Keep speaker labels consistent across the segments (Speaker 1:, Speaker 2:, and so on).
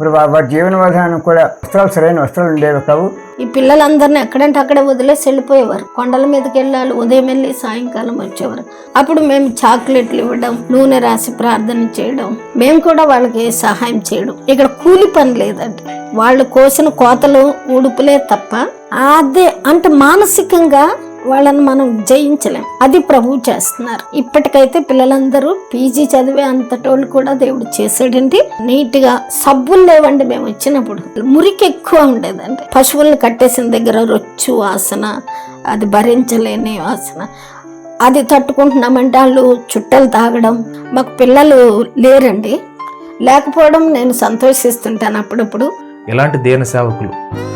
Speaker 1: మరి వారి జీవన విధానం కూడా వస్త్రాలు సరైన వస్త్రాలు ఉండేవి కావు.
Speaker 2: ఈ పిల్లలందరినీ ఎక్కడంటే అక్కడే వదిలేసి వెళ్ళిపోయేవారు. కొండల మీదకి వెళ్ళాలి ఉదయం వెళ్ళి సాయంకాలం వచ్చేవారు. అప్పుడు మేము చాక్లెట్లు ఇవ్వడం నూనె రాసి ప్రార్థన చేయడం మేము కూడా వాళ్ళకి సహాయం చేయడం. ఇక్కడ కూలి పని లేదండి వాళ్ళు కోసిన కోతలు ఉడుపులే తప్ప అదే అంటే మానసికంగా వాళ్ళని మనం జయించలేం. అది ప్రభువు చేస్తున్నారు. ఇప్పటికైతే పిల్లలందరూ పీజీ చదివే అంతటోళ్ళు కూడా దేవుడు చేసాడండి నీట్గా సబ్బులు లేవండి మేము వచ్చినప్పుడు మురికి ఎక్కువ ఉండేదండి. పశువుల్ని కట్టేసిన దగ్గర రొచ్చు వాసన అది భరించలేని వాసన. అది తట్టుకుంటున్నామంటే వాళ్ళు చుట్టలు తాగడం. మాకు పిల్లలు లేరండి. లేకపోవడం నేను సంతోషిస్తుంటాను అప్పుడప్పుడు.
Speaker 3: ఇలాంటి దేన సేవకులు?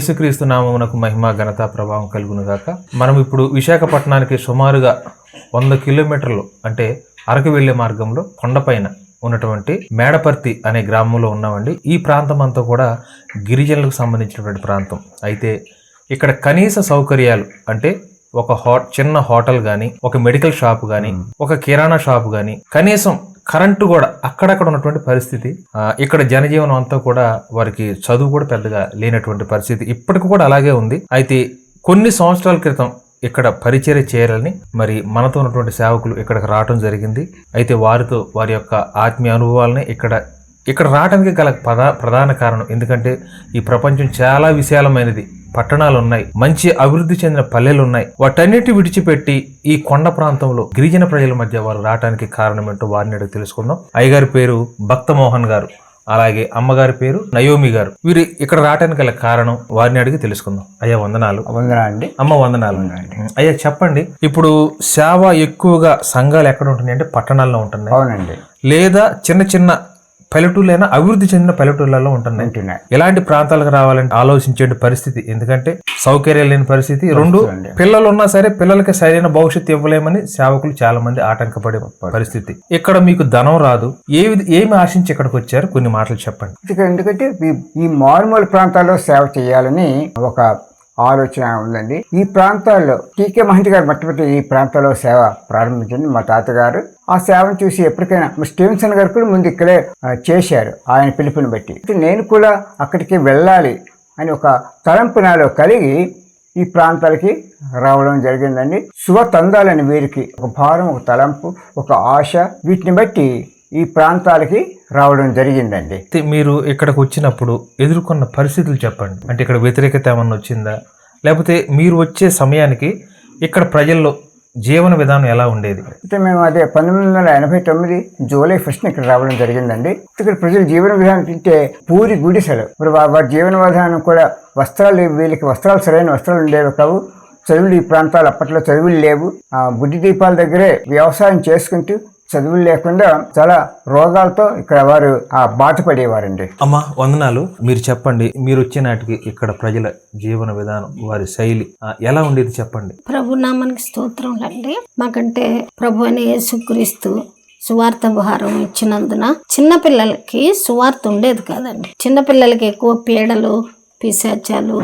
Speaker 3: యేసుక్రీస్తు నామమునకు మహిమ ఘనత ప్రభావం కలుగునుగాక. మనం ఇప్పుడు విశాఖపట్నానికి సుమారుగా వంద కిలోమీటర్లు అంటే అరకు వెళ్ళే మార్గంలో కొండపైన ఉన్నటువంటి మేడపర్తి అనే గ్రామంలో ఉన్నామండి. ఈ ప్రాంతం అంతా కూడా గిరిజనులకు సంబంధించినటువంటి ప్రాంతం. అయితే ఇక్కడ కనీస సౌకర్యాలు అంటే ఒక హో చిన్న హోటల్ కానీ ఒక మెడికల్ షాప్ కానీ ఒక కిరాణా షాప్ కానీ కనీసం కరెంటు కూడా అక్కడక్కడ ఉన్నటువంటి పరిస్థితి ఇక్కడ జనజీవనం అంతా కూడా వారికి చదువు కూడా పెద్దగా లేనటువంటి పరిస్థితి ఇప్పటికి కూడా అలాగే ఉంది. అయితే కొన్ని సంవత్సరాల క్రితం ఇక్కడ పరిచర్య చేయాలని మరి మనతో ఉన్నటువంటి సేవకులు ఇక్కడికి రావడం జరిగింది. అయితే వారితో వారి యొక్క ఆత్మీయ అనుభవాలని ఇక్కడ ఇక్కడ రావడానికి గల ప్రధా ప్రధాన కారణం ఎందుకంటే ఈ ప్రపంచం చాలా విశాలమైనది. పట్టణాలు ఉన్నాయి మంచి అభివృద్ధి చెందిన పల్లెలు ఉన్నాయి వాటన్నిటి విడిచిపెట్టి ఈ కొండ ప్రాంతంలో గిరిజన ప్రజల మధ్య వారు రావడానికి కారణం ఏంటో వారిని అడిగి తెలుసుకుందాం. అయ్యగారి పేరు భక్త మోహన్ గారు. అలాగే అమ్మగారి పేరు నయోమి గారు. వీరు ఇక్కడ రావడానికి గల కారణం వారిని అడిగి తెలుసుకుందాం. అయ్యా వందనాలు.
Speaker 1: వందనా అండి
Speaker 3: అమ్మ వందనాలు. అయ్యా చెప్పండి. ఇప్పుడు సేవ ఎక్కువగా సంఘాలు ఎక్కడ ఉంటున్నాయి? అంటే పట్టణాల్లో ఉంటున్నాయి.
Speaker 1: అవునండి.
Speaker 3: లేదా చిన్న చిన్న పల్లెటూళ్ళైనా అభివృద్ధి చెందిన పల్లెటూళ్ళలో ఉంటున్నాయి.
Speaker 1: ఉంటున్నాయి.
Speaker 3: ఎలాంటి ప్రాంతాలకు రావాలంటే ఆలోచించే పరిస్థితి. ఎందుకంటే సౌకర్యాలు లేని పరిస్థితి. రెండు పిల్లలు ఉన్నా సరే పిల్లలకి సరైన భవిష్యత్తు ఇవ్వలేమని సేవకులు చాలా మంది ఆటంకపడే పరిస్థితి. ఇక్కడ మీకు ధనం రాదు. ఏ ఏమి ఆశించి ఇక్కడికి వచ్చారు? కొన్ని మాటలు చెప్పండి.
Speaker 1: ఎందుకంటే ఈ- ఈ మారుమూల ప్రాంతాల్లో సేవ చేయాలని ఒక ఆలోచన ఉందండి. ఈ ప్రాంతాల్లో టీకే మహంతి గారు మొట్టమొదటి ఈ ప్రాంతాల్లో సేవ ప్రారంభించింది మా తాతగారు ఆ సేవను చూసి ఎప్పటికైనా స్టీవెన్సన్ గారు కూడా ముందు ఇక్కడే చేశారు ఆయన పిలుపుని బట్టి. నేను కూడా అక్కడికి వెళ్ళాలి అని ఒక తలంపు నాలో కలిగి ఈ ప్రాంతాలకి రావడం జరిగిందండి. శుభతందాలని వీరికి ఒక భారం ఒక తలంపు ఒక ఆశ వీటిని బట్టి ఈ ప్రాంతాలకి రావడం జరిగిందండి.
Speaker 3: మీరు ఇక్కడికి వచ్చినప్పుడు ఎదుర్కొన్న పరిస్థితులు చెప్పండి. అంటే ఇక్కడ వ్యతిరేకత ఏమన్నా వచ్చిందా? లేకపోతే మీరు వచ్చే సమయానికి ఇక్కడ ప్రజల్లో జీవన విధానం ఎలా ఉండేది?
Speaker 1: అయితే మేము అదే పంతొమ్మిది వందల ఎనభై తొమ్మిది జూలై ఫస్ట్ ఇక్కడ రావడం జరిగిందండి. ఇక్కడ ప్రజల జీవన విధానం తింటే పూరి గుడిసెలు. మరి వారి జీవన విధానం కూడా వస్త్రాలు వీళ్ళకి వస్త్రాలు సరైన వస్త్రాలు ఉండేవి కావు. చదువులు ఈ ప్రాంతాలు అప్పట్లో చదువులు లేవు. ఆ బుద్ధి దీపాల దగ్గరే వ్యవసాయం చేసుకుంటూ చదువులు లేకుండా చాలా రోగాలతో ఇక్కడ వారు ఆ బాధపడేవారండి
Speaker 3: అమ్మా వందనాలు. మీరు చెప్పండి మీరు వచ్చే నాటికి ఇక్కడ ప్రజల జీవన విధానం వారి శైలి ఎలా ఉండేది చెప్పండి?
Speaker 2: ప్రభు నామానికి స్తోత్రం అండి మాకంటే ప్రభు అని యేసుక్రీస్తు సువార్త భారం ఇచ్చినందున చిన్న పిల్లలకి సువార్త ఉండేది కాదండి. చిన్న పిల్లలకి ఎక్కువ పీడలు పిశాచాలు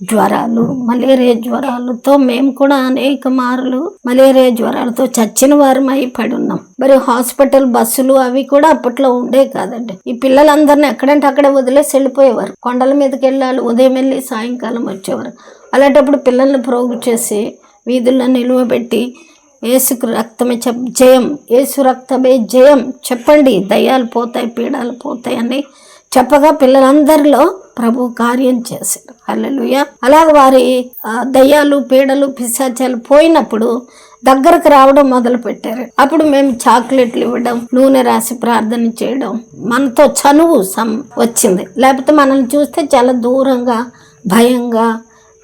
Speaker 2: జ్వరాలు మలేరియా జ్వరాలతో మేము కూడా అనేక మార్లు మలేరియా జ్వరాలతో చచ్చిన వారమై పడి ఉన్నాం మరి హాస్పిటల్ బస్సులు అవి కూడా అప్పట్లో ఉండే కాదండి. ఈ పిల్లలందరినీ ఎక్కడంటే అక్కడే వదిలేసి వెళ్ళిపోయేవారు. కొండల మీదకి వెళ్ళాలి ఉదయం వెళ్ళి సాయంకాలం వచ్చేవారు. అలాంటప్పుడు పిల్లల్ని ప్రోగు చేసి వీధుల్లో నిలువబెట్టి ఏసుకు రక్తమే చెప్ జయం ఏసు రక్తమే జయం చెప్పండి. దయ్యాలు పోతాయి పీడాలు పోతాయి అని చెప్పగా పిల్లలందరిలో ప్రభు కార్యం చేశారు హల్లెలూయ. అలాగ వారి దయ్యాలు పీడలు పిశాచాలు పోయినప్పుడు దగ్గరకు రావడం మొదలు పెట్టారు అప్పుడు మేము చాక్లెట్లు ఇవ్వడం నూనె రాసి ప్రార్థన చేయడం మనతో చనువు సం వచ్చింది. లేకపోతే మనల్ని చూస్తే చాలా దూరంగా భయంగా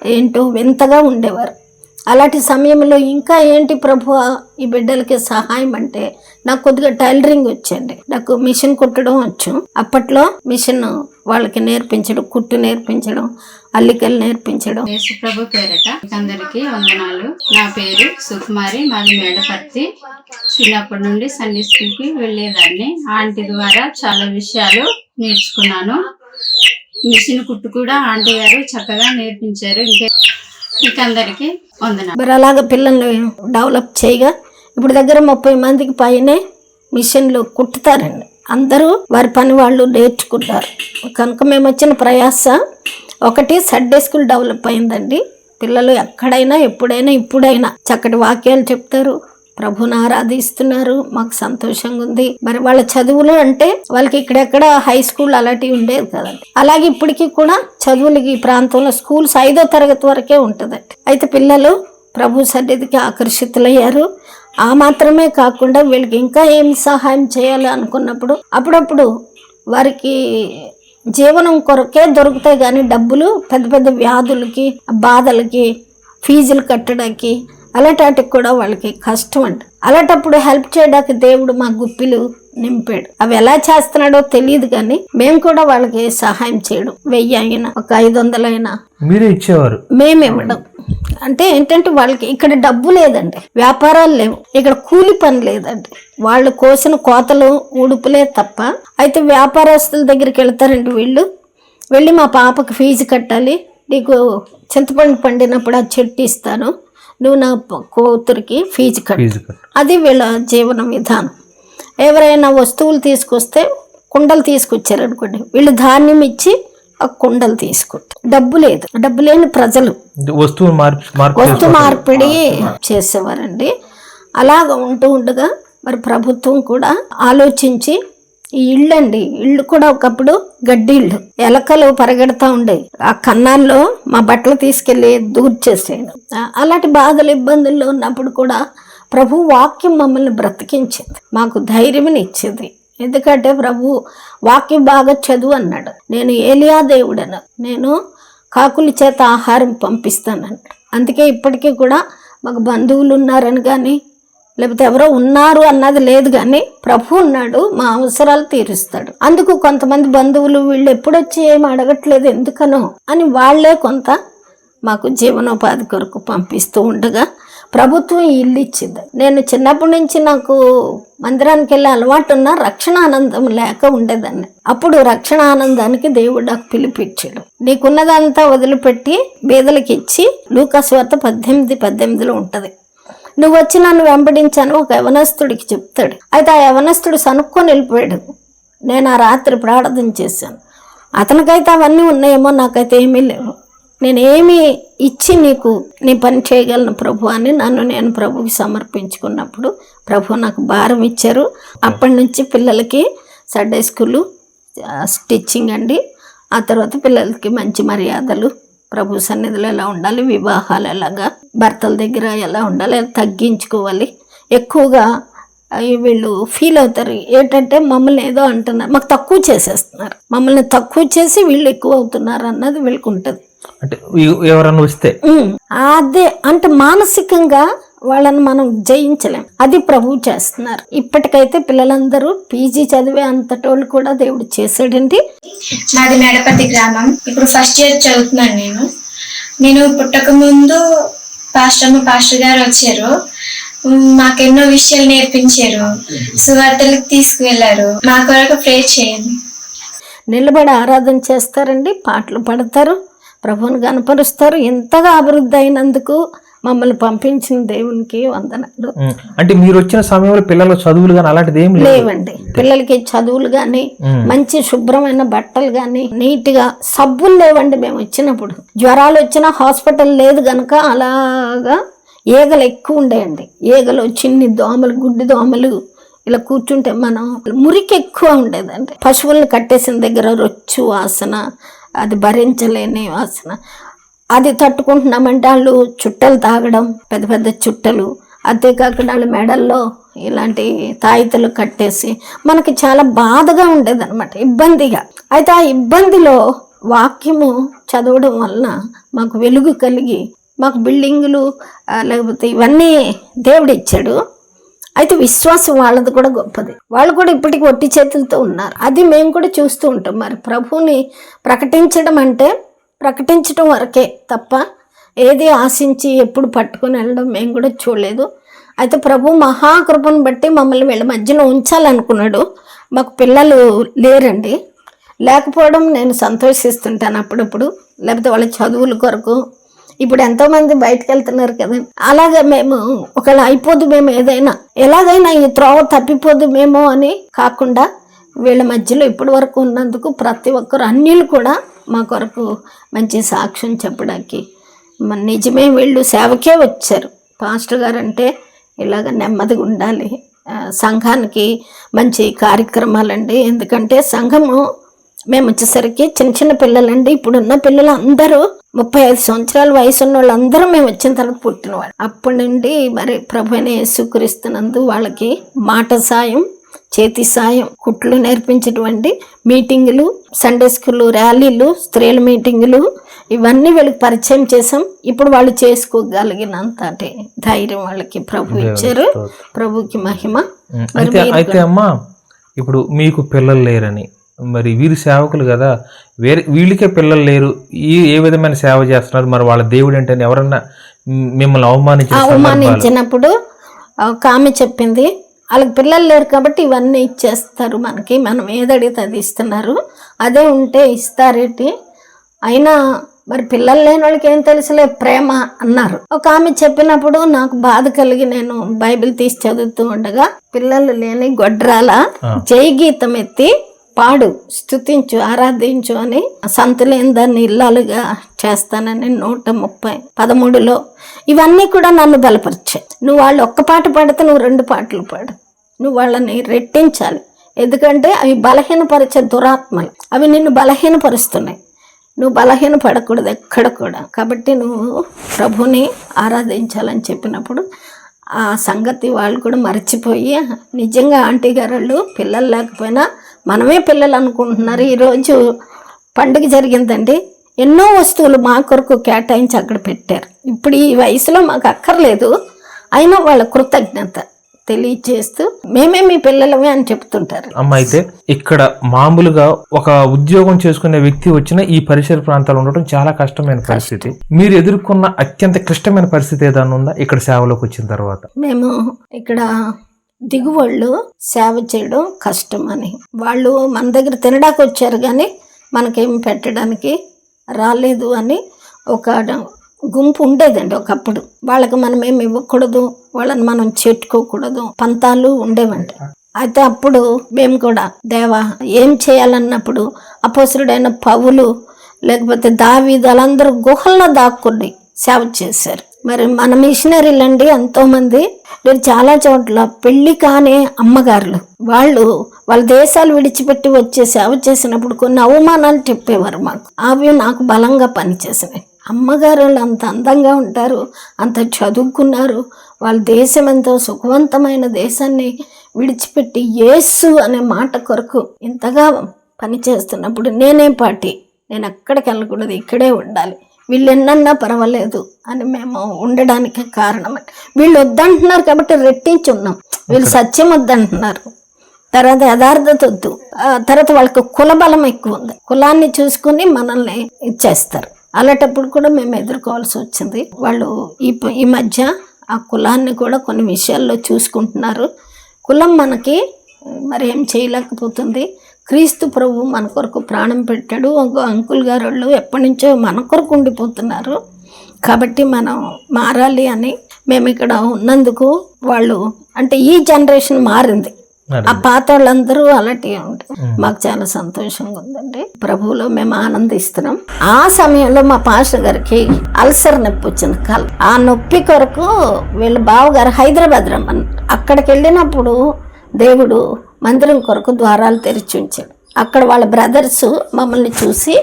Speaker 2: ఏంటో వింతగా ఉండేవారు. అలాంటి సమయంలో ఇంకా ఏంటి ప్రభు ఈ బిడ్డలకి సహాయం అంటే నాకు కొద్దిగా టైలరింగ్ వచ్చండి. నాకు మిషన్ కుట్టడం వచ్చు. అప్పట్లో మిషన్ వాళ్ళకి నేర్పించడం కుట్టు నేర్పించడం అల్లికలు నేర్పించడం.
Speaker 4: యేసు ప్రభు పేరట అందరికి వందనాలు. నా పేరు సుకుమారి. మాది మేడపర్తి. చిన్నప్పటి నుండి సండే స్కూల్కి వెళ్ళేదాన్ని. ఆంటీ ద్వారా చాలా విషయాలు నేర్చుకున్నాను. మిషన్ కుట్టు కూడా ఆంటీ గారు చక్కగా నేర్పించారు. ఇంకా మీకు వందనాలు.
Speaker 2: మరి అలాగ పిల్లల్ని డెవలప్ చేయగా ఇప్పుడు దగ్గర ముప్పై మందికి పైనే మిషన్లు కుట్టుతారండి. అందరూ వారి పని వాళ్ళు నేర్చుకుంటారు. కనుక మేము వచ్చిన ప్రయాస ఒకటి సండే స్కూల్ డెవలప్ అయిందండి. పిల్లలు ఎక్కడైనా ఎప్పుడైనా ఇప్పుడైనా చక్కటి వాక్యాలు చెప్తారు. ప్రభుని ఆరాధిస్తున్నారు. మాకు సంతోషంగా ఉంది. మరి వాళ్ళ చదువులు అంటే వాళ్ళకి ఇక్కడెక్కడ హై స్కూల్ అలాంటివి ఉండేది కదండి. అలాగే ఇప్పటికీ కూడా చదువులకి ఈ ప్రాంతంలో స్కూల్స్ ఐదో తరగతి వరకే ఉంటుందండి. అయితే పిల్లలు ప్రభు సన్నిధికి ఆకర్షితులయ్యారు. ఆ మాత్రమే కాకుండా వీళ్ళకి ఇంకా ఏం సహాయం చేయాలి అనుకున్నప్పుడు అప్పుడప్పుడు వారికి జీవనం కొరకే దొరుకుతాయి కానీ డబ్బులు పెద్ద పెద్ద వ్యాధులకి బాధలకి ఫీజులు కట్టడానికి అలాంటికి కూడా వాళ్ళకి కష్టం అంట. అలాంటప్పుడు హెల్ప్ చేయడానికి దేవుడు మా గుప్పిలు నింపాడు. అవి ఎలా చేస్తున్నాడో తెలియదు కానీ మేము కూడా వాళ్ళకి సహాయం చేయడం. వెయ్యి అయినా ఒక ఐదు వందలైనా
Speaker 3: మీరే ఇచ్చేవారు?
Speaker 2: మేము ఇవ్వడం. అంటే ఏంటంటే వాళ్ళకి ఇక్కడ డబ్బు లేదండి. వ్యాపారాలు లేవు. ఇక్కడ కూలి పని లేదండి. వాళ్ళు కోసిన కోతలు ఉడుపులే తప్ప అయితే వ్యాపారస్తుల దగ్గరికి వెళ్తారండి వీళ్ళు. వెళ్ళి మా పాపకి ఫీజు కట్టాలి. నీకు చింతపండు పండినప్పుడు ఆ చెట్టు ఇస్తాను. నువ్వు నా కూతురికి ఫీజు కట్టు.
Speaker 3: కట్టు.
Speaker 2: అది వీళ్ళ జీవన విధానం. ఎవరైనా వస్తువులు తీసుకొస్తే కుండలు తీసుకొచ్చారు అనుకోండి వీళ్ళు ధాన్యం ఇచ్చి ఆ కుండలు తీసుకుంటారు డబ్బు లేదు. డబ్బు లేని ప్రజలు.
Speaker 3: మార్పు
Speaker 2: వస్తు మార్పిడి చేసేవారండి. అలాగ ఉంటూ ఉండగా మరి ప్రభుత్వం కూడా ఆలోచించి ఈ ఇళ్ళు అండి ఇళ్ళు కూడా ఒకప్పుడు గడ్డి ఇళ్ళు. ఎలకలు పరిగెడతా ఉండేవి. ఆ కన్నాల్లో మా బట్టలు తీసుకెళ్ళి దూర్చేసేయడం అలాంటి బాధలు ఇబ్బందుల్లో ఉన్నప్పుడు కూడా ప్రభు వాక్యం మమ్మల్ని బ్రతికించింది. మాకు ధైర్యం ఇచ్చింది ఎందుకంటే ప్రభు వాక్యం బాగా చదువు అన్నాడు. నేను ఏలియా దేవుడను. నేను కాకుల చేత ఆహారం పంపిస్తానన్నాడు. అందుకే ఇప్పటికీ కూడా మాకు బంధువులు ఉన్నారని కానీ లేకపోతే ఎవరో ఉన్నారు అన్నది లేదు కానీ ప్రభు ఉన్నాడు మా అవసరాలు తీరుస్తాడు. అందుకు కొంతమంది బంధువులు వీళ్ళు ఎప్పుడొచ్చి ఏం అడగట్లేదు ఎందుకనో అని వాళ్ళే కొంత మాకు జీవనోపాధి కొరకు పంపిస్తూ ఉండగా ప్రభుత్వం ఇల్లు ఇచ్చింది. నేను చిన్నప్పటి నుంచి నాకు మందిరానికి వెళ్ళే అలవాటు ఉన్న రక్షణ ఆనందం లేక ఉండేదాన్ని. అప్పుడు రక్షణ ఆనందానికి దేవుడు నాకు పిలిపించాడు. నీకున్నదంతా వదిలిపెట్టి బీదలకి ఇచ్చి లూకాస్వార్త పద్దెనిమిది పద్దెనిమిదిలో ఉంటుంది. నువ్వు వచ్చి నన్ను వెంబడించాను ఒక యవనస్తుడికి చెప్తాడు. అయితే ఆ యవనస్తుడు సనుక్కొని వెళ్ళిపోయాడు. నేను ఆ రాత్రి ప్రార్థన చేశాను. అతనికైతే అవన్నీ ఉన్నాయేమో నాకైతే ఏమీ లేవు. నేనేమి ఇచ్చి నీకు నీ పని చేయగలను ప్రభు అని నన్ను నేను ప్రభుకి సమర్పించుకున్నప్పుడు ప్రభు నాకు భారం ఇచ్చారు. అప్పటి నుంచి పిల్లలకి సండే స్కూలు స్టిచ్చింగ్ అండి. ఆ తర్వాత పిల్లలకి మంచి మర్యాదలు ప్రభు సన్నిధిలో ఎలా ఉండాలి? వివాహాలు ఎలాగా? భర్తల దగ్గర ఎలా ఉండాలి? తగ్గించుకోవాలి? ఎక్కువగా వీళ్ళు ఫీల్ అవుతారు. ఏంటంటే మమ్మల్ని ఏదో అంటున్నారు మాకు తక్కువ చేసేస్తున్నారు. మమ్మల్ని తక్కువ చేసి వీళ్ళు ఎక్కువ అవుతున్నారు అన్నది వీళ్ళకి ఉంటుంది.
Speaker 3: అంటే ఎవరన్నా వస్తే?
Speaker 2: అదే అంటే మానసికంగా వాళ్ళని మనం జయించలేం. అది ప్రభు చేస్తున్నారు. ఇప్పటికైతే పిల్లలందరూ పీజీ చదివే అంతటోళ్ళు కూడా దేవుడు చేసాడండి
Speaker 5: మాది మేడపతి గ్రామం. ఇప్పుడు ఫస్ట్ ఇయర్ చదువుతున్నాను నేను. నేను పుట్టక ముందు పాస్టర్ పాస్టర్ గారు వచ్చారు. మాకెన్నో విషయాలు నేర్పించారు. సువార్తలకు తీసుకువెళ్ళారు. మా కొరకు ప్రే చేయండి.
Speaker 2: నిలబడి ఆరాధన చేస్తారండి పాటలు పాడతారు ప్రభువుని కనపరుస్తారు ఎంతగా అభివృద్ధి అయినందుకు మమ్మల్ని పంపించిన దేవునికి వందనాలు.
Speaker 3: అంటే మీరు వచ్చిన సమయంలో పిల్లల చదువులు కానీ అలాంటిది ఏం లేదు
Speaker 2: లేవండి. పిల్లలకి చదువులు కానీ మంచి శుభ్రమైన బట్టలు కానీ నీట్గా సబ్బులు లేవండి మేము వచ్చినప్పుడు జ్వరాలు వచ్చినా హాస్పిటల్ లేదు గనక అలాగా ఈగలు ఎక్కువ ఉండేయండి. ఈగలు చిన్ని దోమలు గుడ్డి దోమలు ఇలా కూర్చుంటే మనం మురికి ఎక్కువ ఉండేదండి. పశువుల్ని కట్టేసిన దగ్గర రొచ్చు వాసన అది భరించలేని వాసన. అది తట్టుకుంటున్నామంటే వాళ్ళు చుట్టలు తాగడం పెద్ద పెద్ద చుట్టలు. అంతేకాకుండా వాళ్ళ మెడల్లో ఇలాంటి తాయితలు కట్టేసి మనకి చాలా బాధగా ఉండేది అనమాట ఇబ్బందిగా. అయితే ఆ ఇబ్బందిలో వాక్యము చదవడం వలన మాకు వెలుగు కలిగి మాకు బిల్డింగులు లేకపోతే ఇవన్నీ దేవుడు ఇచ్చాడు. అయితే విశ్వాసం వాళ్ళది కూడా గొప్పది. వాళ్ళు కూడా ఇప్పటికీ ఒట్టి చేతులతో ఉన్నారు. అది మేము కూడా చూస్తూ ఉంటాం. మరి ప్రభువుని ప్రకటించడం అంటే ప్రకటించడం వరకే తప్ప ఏది ఆశించి ఎప్పుడు పట్టుకొని వెళ్ళడం మేము కూడా చూడలేదు. అయితే ప్రభు మహాకృపను బట్టి మమ్మల్ని వీళ్ళ మధ్యలో ఉంచాలనుకున్నాడు. మాకు పిల్లలు లేరండి. లేకపోవడం నేను సంతోషిస్తుంటాను అప్పుడప్పుడు. లేకపోతే వాళ్ళ చదువుల కొరకు. ఇప్పుడు ఎంతోమంది బయటకు వెళ్తున్నారు కదా. అలాగే మేము ఒకవేళ అయిపోదు మేము ఏదైనా. ఎలాగైనా ఈ త్రోవ తప్పిపోదు మేము అని కాకుండా వీళ్ళ మధ్యలో ఇప్పటి వరకు ఉన్నందుకు ప్రతి ఒక్కరు అన్యులు కూడా మా కొరకు మంచి సాక్ష్యం చెప్పడానికి. నిజమే వీళ్ళు సేవకే వచ్చారు. పాస్టర్ గారు అంటే ఇలాగ నెమ్మదిగా ఉండాలి. సంఘానికి మంచి కార్యక్రమాలండి. ఎందుకంటే సంఘము మేము వచ్చేసరికి చిన్న చిన్న పిల్లలండి. ఇప్పుడున్న పిల్లలు అందరూ ముప్పై ఐదు సంవత్సరాల వయసు ఉన్న వాళ్ళందరూ మేము వచ్చిన తర్వాత పుట్టినవాళ్ళు. అప్పటి నుండి మరి ప్రభుని అయిన వాళ్ళకి మాట సాయం చేతి సాయం కుట్లు నేర్పించేటువంటి మీటింగులు సండే స్కూల్ ర్యాలీలు స్త్రీల మీటింగులు ఇవన్నీ వీళ్ళకి పరిచయం చేసాం ఇప్పుడు వాళ్ళు చేసుకోగలిగినంత అంటే ధైర్యం వాళ్ళకి ప్రభు ఇచ్చారు. ప్రభుకి మహిమ.
Speaker 3: అయితే అమ్మా ఇప్పుడు మీకు పిల్లలు లేరని మరి వీరు సేవకులు కదా వేరే వీళ్ళకే పిల్లలు లేరు ఈ ఏ విధమైన సేవ చేస్తున్నారు? మరి వాళ్ళ దేవుడు అంటే ఎవరన్నా మిమ్మల్ని సందర్భాలు?
Speaker 2: అవమానించినప్పుడు ఒక ఆమె చెప్పింది వాళ్ళకి పిల్లలు లేరు కాబట్టి ఇవన్నీ ఇచ్చేస్తారు మనకి. మనం ఏది అడిగితే అది ఇస్తున్నారు. అదే ఉంటే ఇస్తారేటి అయినా మరి పిల్లలు లేని వాళ్ళకి ఏం తెలుసులే? ప్రేమ అన్నారు. ఒక ఆమె చెప్పినప్పుడు నాకు బాధ కలిగి నేను బైబిల్ తీసి చదువుతూ ఉండగా పిల్లలు లేని గొడ్రాల జై గీతం ఎత్తి పాడు స్తుతించు ఆరాధించు అని సంతులేని దాన్ని ఇల్లాలుగా చేస్తానని నూట ముప్పై పదమూడులో ఇవన్నీ కూడా నన్ను బలపరిచాయి. నువ్వు వాళ్ళు ఒక్క పాట పాడితే నువ్వు రెండు పాటలు పాడు. నువ్వు వాళ్ళని రెట్టించాలి. ఎందుకంటే అవి బలహీనపరిచే దురాత్మలు. అవి నిన్ను బలహీనపరుస్తున్నాయి. నువ్వు బలహీన పడకూడదు ఎక్కడ కూడా. కాబట్టి నువ్వు ప్రభుని ఆరాధించాలని చెప్పినప్పుడు ఆ సంగతి వాళ్ళు కూడా మర్చిపోయి నిజంగా ఆంటీ గారు పిల్లలు లేకపోయినా మనమే పిల్లలు అనుకుంటున్నారు. ఈరోజు పండుగ జరిగిందండి. ఎన్నో వస్తువులు మా కొరకు కేటాయించి అక్కడ పెట్టారు. ఇప్పుడు ఈ వయసులో మాకు అక్కర్లేదు. అయినా వాళ్ళ కృతజ్ఞత తెలియచేస్తూ మేమే మీ పిల్లలమే అని చెప్తుంటారు.
Speaker 3: అమ్మ అయితే ఇక్కడ మామూలుగా ఒక ఉద్యోగం చేసుకునే వ్యక్తి వచ్చిన ఈ పరిసర ప్రాంతాలు ఉండటం చాలా కష్టమైన పరిస్థితి. మీరు ఎదుర్కొన్న అత్యంత క్లిష్టమైన పరిస్థితి ఏదైనా ఉందా? ఇక్కడ సేవలోకి వచ్చిన తర్వాత.
Speaker 2: మేము ఇక్కడ దిగువళ్ళు సేవ చేయడం కష్టం అని వాళ్ళు మన దగ్గర తినడానికి వచ్చారు కానీ మనకేం పెట్టడానికి రాలేదు అని ఒక గుంపు ఉండేదండి ఒకప్పుడు. వాళ్ళకి మనం ఏమి ఇవ్వకూడదు వాళ్ళని మనం చెట్టుకోకూడదు పంతాలు ఉండేవండి. అయితే అప్పుడు మేము కూడా దేవా ఏం చేయాలన్నప్పుడు అపోసరుడైన పవులు లేకపోతే దావీదు వాళ్ళందరూ గుహల్లో దాక్కుని సేవ చేశారు. మరి మన మిషనరీలు అండి ఎంతోమంది మీరు చాలా చోట్ల పెళ్ళి కానే అమ్మగారులు. వాళ్ళు వాళ్ళ దేశాలు విడిచిపెట్టి వచ్చే సేవ చేసినప్పుడు కొన్ని అవమానాలు చెప్పేవారు మాకు. అవి నాకు బలంగా పనిచేసినాయి. అమ్మగారు అంత అందంగా ఉంటారు అంత చదువుకున్నారు. వాళ్ళ దేశం ఎంతో సుఖవంతమైన దేశాన్ని విడిచిపెట్టి యేసు అనే మాట కొరకు ఇంతగా పనిచేస్తున్నప్పుడు నేనే పాటి నేను ఎక్కడికి వెళ్ళకూడదు ఇక్కడే ఉండాలి. వీళ్ళు ఎన్నన్నా పర్వాలేదు అని మేము ఉండడానికి కారణం. వీళ్ళు వద్దంటున్నారు కాబట్టి రెట్టించి ఉన్నాం వీళ్ళు సత్యం వద్దంటున్నారు. తర్వాత యథార్థత వద్దు. తర్వాత వాళ్ళకి కుల బలం ఎక్కువ ఉంది. కులాన్ని చూసుకుని మనల్ని ఇచ్చేస్తారు. అలాంటప్పుడు కూడా మేము ఎదుర్కోవాల్సి వచ్చింది. వాళ్ళు ఈ ఈ మధ్య ఆ కులాన్ని కూడా కొన్ని విషయాల్లో చూసుకుంటున్నారు. కులం మనకి మరి ఏం చేయలేకపోతుంది. క్రీస్తు ప్రభు మన కొరకు ప్రాణం పెట్టాడు. ఒక అంకుల్ గారు వాళ్ళు ఎప్పటి నుంచో మన కొరకు ఉండిపోతున్నారు. కాబట్టి మనం మారాలి అని మేము ఇక్కడ ఉన్నందుకు వాళ్ళు అంటే ఈ జనరేషన్ మారింది.
Speaker 3: మరి
Speaker 2: ఆ పాత వాళ్ళందరూ అలాంటి ఉంటాయి మాకు చాలా సంతోషంగా ఉందండి. ప్రభువులో మేము ఆనందిస్తున్నాం. ఆ సమయంలో మా పాస్టర్ గారికి అల్సర్ నొప్పి వచ్చింది. కాలు ఆ నొప్పి కొరకు వీళ్ళ బావగారు హైదరాబాద్ రమ్మని అక్కడికి వెళ్ళినప్పుడు దేవుడు మందిరం కొరకు ద్వారాలు తెరిచి ఉంచాడు. అక్కడ వాళ్ళ బ్రదర్స్ మమ్మల్ని చూసి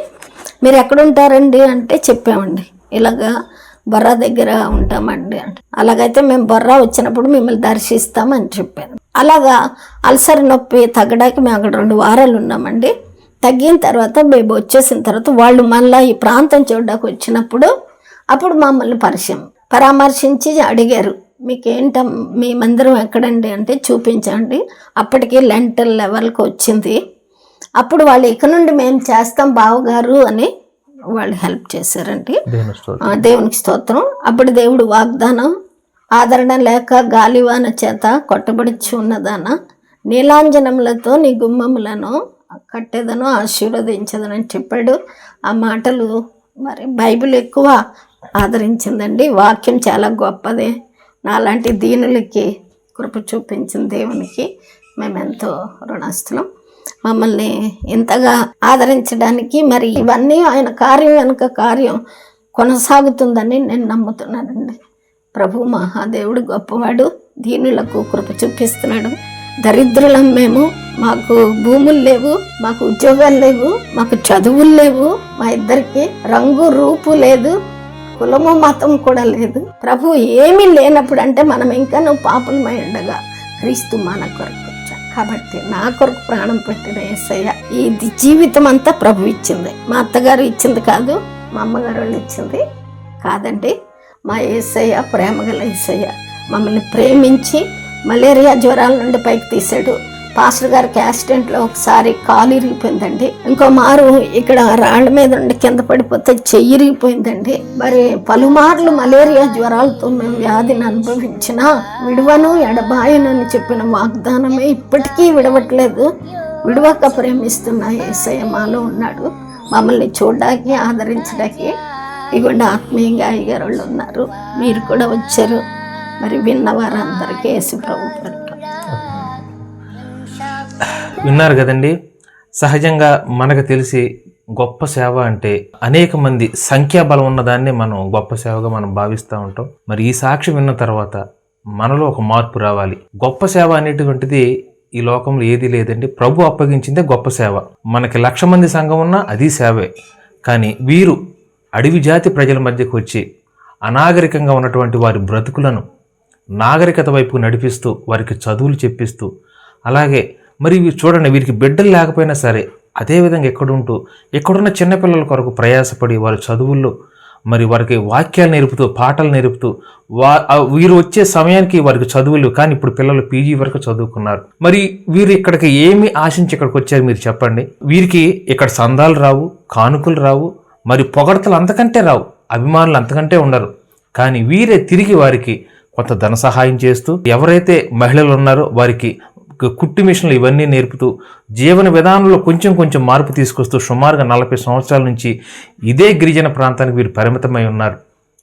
Speaker 2: మీరు ఎక్కడుంటారండి? అంటే చెప్పామండి. ఇలాగా బొర్రా దగ్గర ఉంటామండి అంటే. అలాగైతే మేము బొర్రా వచ్చినప్పుడు మిమ్మల్ని దర్శిస్తామని చెప్పాను. అలాగా అల్సర్ నొప్పి తగ్గడానికి మేము అక్కడ రెండు వారాలు ఉన్నామండి. తగ్గిన తర్వాత మేము వచ్చేసిన తర్వాత వాళ్ళు మళ్ళీ ఈ ప్రాంతం చూడడానికి వచ్చినప్పుడు అప్పుడు మమ్మల్ని పరిచయం పరామర్శించి అడిగారు. మీకేంట మీ మందిరం ఎక్కడండి అంటే చూపించండి. అప్పటికి లెంటల్ లెవెల్కి వచ్చింది. అప్పుడు వాళ్ళు ఇక నుండి మేము చేస్తాం బావగారు అని వాళ్ళు హెల్ప్ చేశారండి. దేవునికి స్తోత్రం. అప్పుడు దేవుడు వాగ్దానం ఆదరణ లేక గాలివాన చేత కొట్టబడిచి ఉన్నదాన నీలాంజనములతో నీ గుమ్మములను కట్టేదను ఆశీర్వదించదను చెప్పాడు. ఆ మాటలు మరి బైబిల్ ఎక్కువ ఆదరించిందండి. వాక్యం చాలా గొప్పదే. నాలాంటి దీనులకి కృప చూపించిన దేవునికి మేమెంతో రుణస్థలం. మమ్మల్ని ఇంతగా ఆదరించడానికి మరి ఇవన్నీ ఆయన కార్యం వెనుక కార్యం కొనసాగుతుందని నేను నమ్ముతున్నానండి. ప్రభు మహాదేవుడు గొప్పవాడు దీనులకు కృప చూపిస్తున్నాడు. దరిద్రులం మేము మాకు భూములు లేవు మాకు ఉద్యోగాలు లేవు మాకు చదువులు లేవు మా ఇద్దరికి రంగు రూపు లేదు. కులము మతం కూడా లేదు. ప్రభు ఏమీ లేనప్పుడు అంటే మనం ఇంకా నువ్వు పాపలమై ఉండగా క్రీస్తు మన కొరకు వచ్చాడు. కాబట్టి నా కొరకు ప్రాణం పెట్టిన ఏసయ్య ఇది జీవితం అంతా ప్రభు ఇచ్చింది. మా అత్తగారు ఇచ్చింది కాదు మా అమ్మగారు వాళ్ళు ఇచ్చింది కాదండి. మా ఏసయ్య ప్రేమగల ఏసయ్య మమ్మల్ని ప్రేమించి మలేరియా జ్వరాల నుండి పైకి తీశాడు. పాస్టర్ గారికి యాక్సిడెంట్లో ఒకసారి కాలు ఇరిగిపోయిందండి. ఇంకో మారు ఇక్కడ రాళ్ళ మీద ఉండి కింద పడిపోతే చెయ్యి ఇరిగిపోయిందండి. మరి పలుమార్లు మలేరియా జ్వరాలతో మేము వ్యాధిని అనుభవించిన విడువను ఎడబాయనని చెప్పిన వాగ్దానమే ఇప్పటికీ విడవట్లేదు. విడవక ప్రేమిస్తున్న ఏసయ్య మాలో ఉన్నాడు. మమ్మల్ని చూడడానికి ఆదరించడానికి ఇవ్వండి ఆత్మీయంగా అయ్యగారు వాళ్ళు ఉన్నారు. మీరు కూడా వచ్చారు. మరి విన్న వారందరికీ యేసు ప్రభు
Speaker 3: విన్నారు కదండి. సహజంగా మనకు తెలిసి గొప్ప సేవ అంటే అనేక మంది సంఖ్యాబలం ఉన్నదాన్ని మనం గొప్ప సేవగా మనం భావిస్తూ ఉంటాం. మరి ఈ సాక్షి విన్న తర్వాత మనలో ఒక మార్పు రావాలి. గొప్ప సేవ అనేటువంటిది ఈ లోకంలో ఏది లేదండి. ప్రభు అప్పగించిందే గొప్ప సేవ. మనకి లక్ష మంది సంఘం ఉన్నా అది సేవే. కానీ వీరు అడవి జాతి ప్రజల మధ్యకు వచ్చి అనాగరికంగా ఉన్నటువంటి వారి బ్రతుకులను నాగరికత వైపు నడిపిస్తూ వారికి చదువులు చెప్పిస్తూ అలాగే మరి ఇవి చూడండి వీరికి బిడ్డలు లేకపోయినా సరే అదేవిధంగా ఎక్కడుంటూ ఎక్కడున్న చిన్నపిల్లల కొరకు ప్రయాసపడి వారి చదువుల్లో మరి వారికి వాక్యాలు నేర్పుతూ పాటలు నేర్పుతూ వా వీరు వచ్చే సమయానికి వారికి చదువులు కానీ ఇప్పుడు పిల్లలు పీజీ వరకు చదువుకున్నారు. మరి వీరు ఇక్కడికి ఏమి ఆశించి ఇక్కడికి వచ్చారు మీరు చెప్పండి? వీరికి ఇక్కడ సందాలు రావు కానుకలు రావు మరి పొగడతలు అంతకంటే రావు అభిమానులు అంతకంటే ఉండరు. కానీ వీరే తిరిగి వారికి కొంత ధన సహాయం చేస్తూ ఎవరైతే మహిళలు ఉన్నారో వారికి కుట్టు మిషన్లు ఇవన్నీ నేర్పుతూ జీవన విధానంలో కొంచెం కొంచెం మార్పు తీసుకొస్తూ సుమారుగా నలభై సంవత్సరాల నుంచి ఇదే గిరిజన ప్రాంతానికి వీరు పరిమితమై ఉన్నారు.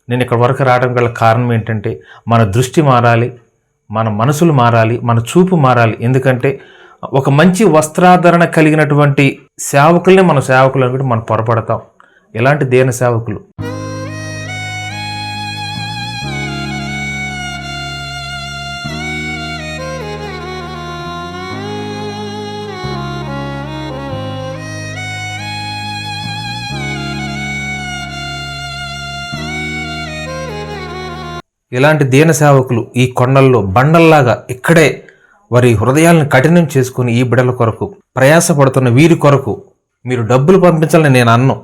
Speaker 3: నేను ఇక్కడ వరకు రావడం గల కారణం ఏంటంటే మన దృష్టి మారాలి మన మనసులు మారాలి మన చూపు మారాలి. ఎందుకంటే ఒక మంచి వస్త్రాధరణ కలిగినటువంటి సేవకుల్ని మన సేవకులు అనుకుంటే మనం పొరపడతాం. ఎలాంటి దేన సేవకులు. ఇలాంటి దీన సేవకులు ఈ కొండల్లో బండల్లాగా ఇక్కడే వారి హృదయాలను కఠినం చేసుకుని ఈ బిడల కొరకు ప్రయాసపడుతున్న వీరి కొరకు మీరు డబ్బులు పంపించాలని నేను అన్ను.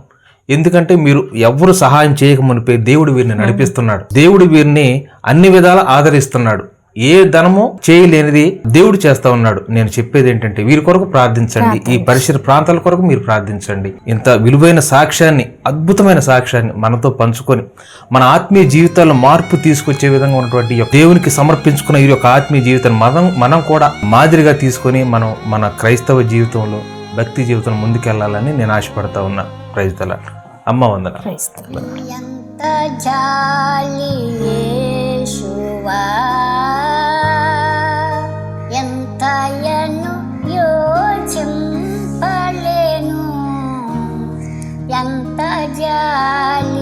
Speaker 3: ఎందుకంటే మీరు ఎవరు సహాయం చేయకమునిపై దేవుడు వీరిని నడిపిస్తున్నాడు. దేవుడు వీరిని అన్ని విధాలా ఆదరిస్తున్నాడు. ఏ ధనము చేయలేనిది దేవుడు చేస్తా ఉన్నాడు. నేను చెప్పేది ఏంటంటే వీరి కొరకు ప్రార్థించండి. ఈ పరిసర ప్రాంతాల కొరకు మీరు ప్రార్థించండి. ఇంత విలువైన సాక్ష్యాన్ని అద్భుతమైన సాక్ష్యాన్ని మనతో పంచుకొని మన ఆత్మీయ జీవితాల్లో మార్పు తీసుకొచ్చే విధంగా ఉన్నటువంటి దేవునికి సమర్పించుకున్న ఈ యొక్క ఆత్మీయ జీవితాన్ని మనం మనం కూడా మాదిరిగా తీసుకొని మనం మన క్రైస్తవ జీవితంలో భక్తి జీవితంలో ముందుకెళ్ళాలని నేను ఆశపడతా ఉన్నా. క్రైస్తల అమ్మ వందన
Speaker 6: ఎంత జాలి యేషువా I.